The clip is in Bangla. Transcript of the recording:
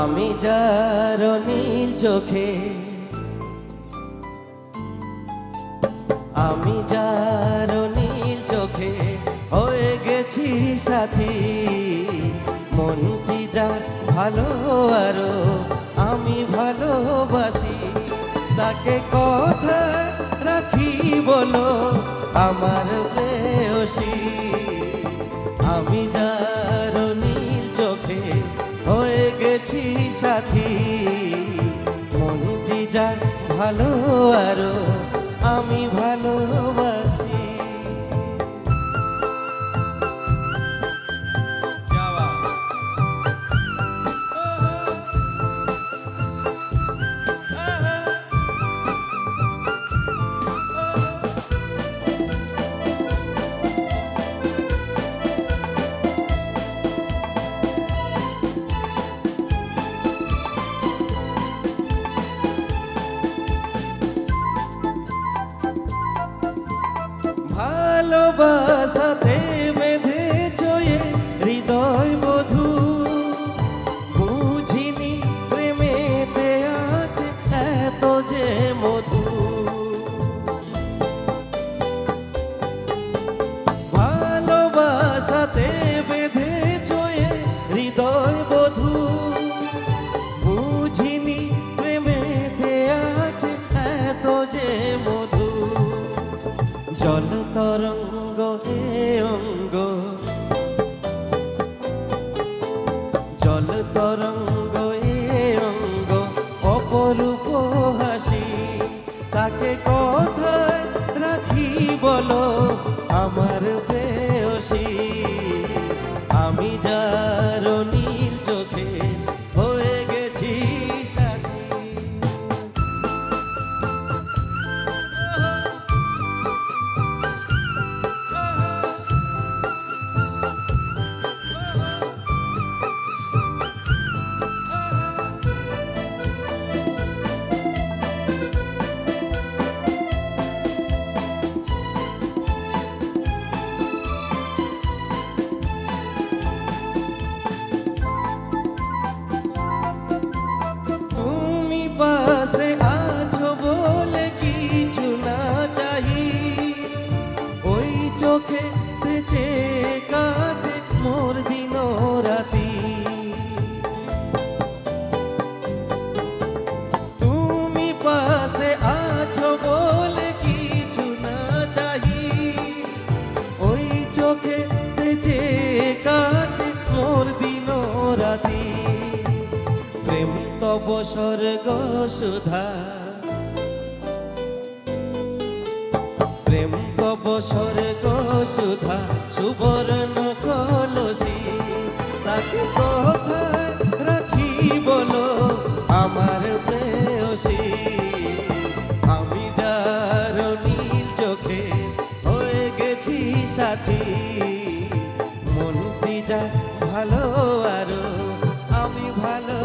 আমি যার নীল চোখে, আমি যার নীল চোখে হয়ে গেছি সাথী। মনটি যার ভালো আরও, আমি ভালোবাসি। তাকে কথা রাখি বলো, আমার প্রেয়সী। আমি যার যার ভালো আরও আমি ভালোবাসাতে চোখে কাটে মোর দিন রাতি। প্রেম তব স্বর্গ সুধা। প্রেম তব স্বর্গ সুধা, সুবর্ণ কলসি। তাকে কোথায় রাখি বলো আমার আমি যার চোখে গেছি সাথী। ভালো আরও আমি ভালো